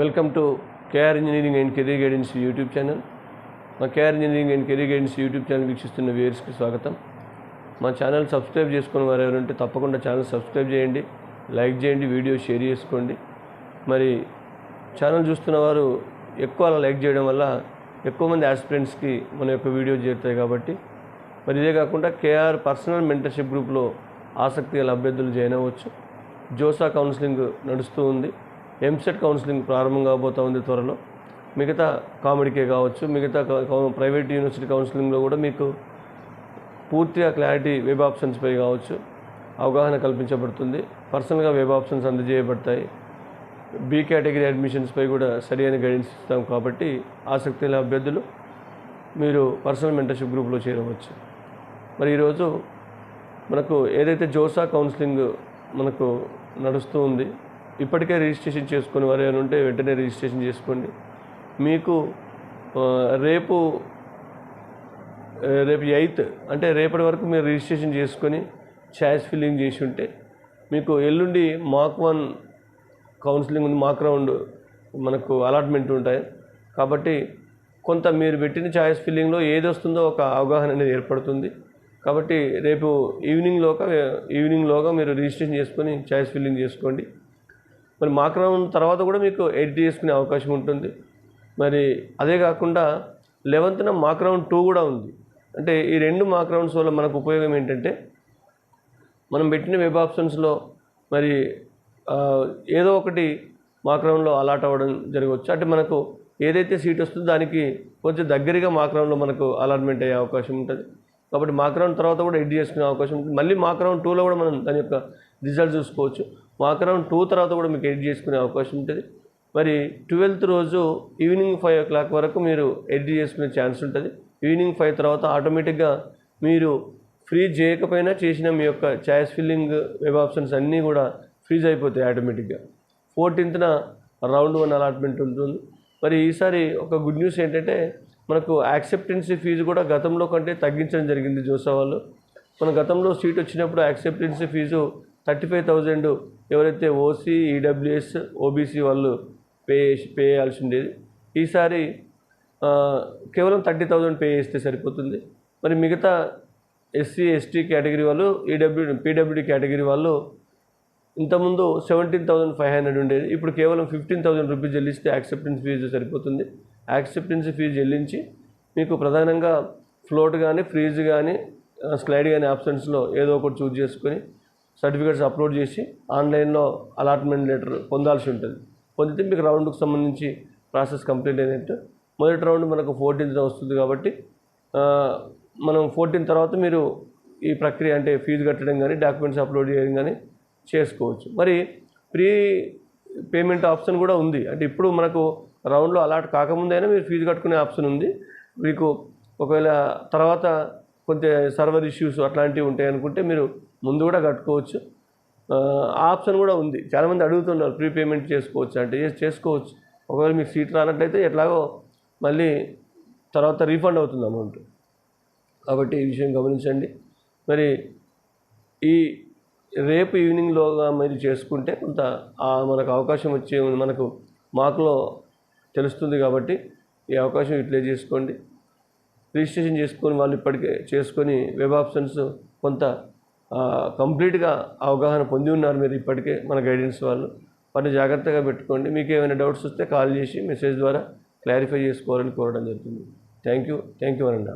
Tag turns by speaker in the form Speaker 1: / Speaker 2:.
Speaker 1: Welcome to KR engineering and career guidance YouTube channel. మా KR engineering and career guidance YouTube channel వీక్షిస్తున్న వ్యూయర్స్కి స్వాగతం. మా channel subscribe చేసుకున్న వారు ఎవరంటే తప్పకుండా ఛానల్ సబ్స్క్రైబ్ చేయండి లైక్ చేయండి వీడియో షేర్ చేసుకోండి. మరి ఛానల్ చూస్తున్న వారు ఎక్కువ అలా లైక్ చేయడం వల్ల ఎక్కువ మంది ఆస్పిరెంట్స్కి మన యొక్క వీడియో చేరుతాయి కాబట్టి. మరి ఇదే కాకుండా కేఆర్ పర్సనల్ మెంటర్షిప్ గ్రూప్లో ఆసక్తి గల అభ్యర్థులు జాయిన్ అవ్వచ్చు. జోసా కౌన్సిలింగ్ నడుస్తూ ఉంది. ఎంసెట్ కౌన్సిలింగ్ ప్రారంభం కాబోతా ఉంది త్వరలో. మిగతా కామెడీకే కావచ్చు మిగతా ప్రైవేట్ యూనివర్సిటీ కౌన్సిలింగ్లో కూడా మీకు పూర్తిగా క్లారిటీ వెబ్ ఆప్షన్స్పై కావచ్చు. అవగాహన కల్పించబడుతుంది. పర్సనల్గా వెబ్ ఆప్షన్స్ అందజేయబడతాయి. బి కేటగిరీ అడ్మిషన్స్పై కూడా సరైన గైడెన్స్ ఇస్తాం కాబట్టి ఆసక్తి అభ్యర్థులు మీరు పర్సనల్ మెంటర్షిప్ గ్రూప్లో చేరవచ్చు. మరి ఈరోజు మనకు ఏదైతే జోసా కౌన్సిలింగ్ మనకు నడుస్తూ ఉంది ఇప్పటికే రిజిస్ట్రేషన్ చేసుకుని వారు ఏమైనా ఉంటే వెంటనే రిజిస్ట్రేషన్ చేసుకోండి. మీకు రేపు రేపు ఎయిత్ అంటే రేపటి వరకు మీరు రిజిస్ట్రేషన్ చేసుకొని ఛాయిస్ ఫిల్లింగ్ చేసి ఉంటే మీకు ఎల్లుండి మాక్ వన్ కౌన్సిలింగ్ ఉంది మాక్ రౌండ్ మనకు అలాట్మెంట్ ఉంటాయి. కాబట్టి కొంత మీరు పెట్టిన ఛాయిస్ ఫిల్లింగ్లో ఏది వస్తుందో ఒక అవగాహన అనేది ఏర్పడుతుంది. కాబట్టి రేపు ఈవినింగ్లోగా ఈవినింగ్లోగా మీరు రిజిస్ట్రేషన్ చేసుకొని ఛాయిస్ ఫిల్లింగ్ చేసుకోండి. మరి మాక్రమం తర్వాత కూడా మీకు ఎడిట్ చేసుకునే అవకాశం ఉంటుంది. మరి అదే కాకుండా లెవెంత్న మాక్రౌండ్ టూ కూడా ఉంది. అంటే ఈ రెండు మాక్రౌండ్స్ వల్ల మనకు ఉపయోగం ఏంటంటే మనం పెట్టిన వెబ్ ఆప్షన్స్లో మరి ఏదో ఒకటి మాక్రౌండ్లో అలాట్ అవ్వడం జరగవచ్చు. అంటే మనకు ఏదైతే సీట్ వస్తుందో దానికి కొంచెం దగ్గరగా మాక్రౌండ్లో మనకు అలాట్మెంట్ అయ్యే అవకాశం ఉంటుంది. కాబట్టి మాక్రౌండ్ తర్వాత కూడా ఎడ్ చేసుకునే అవకాశం ఉంటుంది. మళ్ళీ మాక్రౌండ్ టూలో కూడా మనం దాని యొక్క రిజల్ట్ చూసుకోవచ్చు. మాక్ టూ తర్వాత కూడా మీకు ఎడిట్ చేసుకునే అవకాశం ఉంటుంది. మరి ట్వెల్త్ రోజు ఈవినింగ్ ఫైవ్ ఓ క్లాక్ వరకు మీరు ఎడిట్ చేసుకునే ఛాన్స్ ఉంటుంది. ఈవినింగ్ ఫైవ్ తర్వాత ఆటోమేటిక్గా మీరు ఫ్రీజ్ చేయకపోయినా చేసిన మీ యొక్క ఛాయిస్ ఫిల్లింగ్ వెబ్ ఆప్షన్స్ అన్నీ కూడా ఫ్రీజ్ అయిపోతాయి ఆటోమేటిక్గా. ఫోర్టీన్త్న రౌండ్ వన్ అలాట్మెంట్ ఉంటుంది. మరి ఈసారి ఒక గుడ్ న్యూస్ ఏంటంటే మనకు యాక్సెప్టెన్సీ ఫీజు కూడా గతంలో కంటే తగ్గించడం జరిగింది జోసా వాళ్ళు మన గతంలో సీట్ వచ్చినప్పుడు acceptance fee thirty five thousand ఎవరైతే ఓసీ ఈడబ్ల్యూఎస్ ఓబీసీ వాళ్ళు పే పే చేయాల్సి ఉండేది. ఈసారి కేవలం థర్టీ థౌజండ్ పే చేస్తే సరిపోతుంది. మరి మిగతా ఎస్సీ ఎస్టీ కేటగిరీ వాళ్ళు ఈడబ్ల్యూ పీడబ్ల్యూడి కేటగిరీ వాళ్ళు ఇంతకుముందు సెవెంటీన్ థౌజండ్ ఫైవ్ హండ్రెడ్ ఉండేది. ఇప్పుడు కేవలం ఫిఫ్టీన్ థౌజండ్ రూపీస్ చెల్లిస్తే యాక్సెప్టెన్స్ ఫీజు సరిపోతుంది. యాక్సెప్టెన్స్ ఫీజు చెల్లించి మీకు ప్రధానంగా ఫ్లోట్ కానీ ఫ్రీజ్ కానీ స్లైడ్ కానీ ఆప్షన్స్లో ఏదో ఒకటి చూజ్ చేసుకొని సర్టిఫికేట్స్ అప్లోడ్ చేసి ఆన్లైన్లో అలాట్మెంట్ లెటర్ పొందాల్సి ఉంటుంది. పొందితే మీకు రౌండ్కి సంబంధించి ప్రాసెస్ కంప్లీట్ అయినట్టు. మొదటి రౌండ్ మనకు ఫోర్టీన్త్ వస్తుంది కాబట్టి మనం ఫోర్టీన్ తర్వాత మీరు ఈ ప్రక్రియ అంటే ఫీజు కట్టడం కానీ డాక్యుమెంట్స్ అప్లోడ్ చేయడం కానీ చేసుకోవచ్చు. మరి ప్రీ పేమెంట్ ఆప్షన్ కూడా ఉంది. అంటే ఇప్పుడు మనకు రౌండ్లో అలాట్ కాకముందైనా మీరు ఫీజు కట్టుకునే ఆప్షన్ ఉంది. మీకు ఒకవేళ తర్వాత కొంత సర్వర్ ఇష్యూస్ అట్లాంటివి ఉంటాయి అనుకుంటే మీరు ముందు కూడా కట్టుకోవచ్చు. ఆప్షన్ కూడా ఉంది. చాలామంది అడుగుతున్నారు ప్రీ పేమెంట్ చేసుకోవచ్చు అంటే. చేసుకోవచ్చు. ఒకవేళ మీకు సీట్ రానట్లయితే ఎట్లాగో మళ్ళీ తర్వాత రీఫండ్ అవుతుంది అమౌంట్. కాబట్టి ఈ విషయం గమనించండి. మరి ఈ రేపు ఈవినింగ్లోగా మీరు చేసుకుంటే కొంత మనకు అవకాశం వచ్చే మనకు మాకులో తెలుస్తుంది కాబట్టి ఈ అవకాశం యూటిలైజ్ చేసుకోండి. రిజిస్ట్రేషన్ చేసుకొని వాళ్ళు ఇప్పటికే చేసుకొని వెబ్ ఆప్షన్స్ కొంత కంప్లీట్గా అవగాహన పొంది ఉన్నారు మీరు ఇప్పటికే మన గైడెన్స్ వాళ్ళు. వాటిని జాగ్రత్తగా పెట్టుకోండి. మీకు ఏమైనా డౌట్స్ వస్తే కాల్ చేసి మెసేజ్ ద్వారా క్లారిఫై చేసుకోవాలని కోరడం జరుగుతుంది. Thank you. థ్యాంక్ యూ అనండి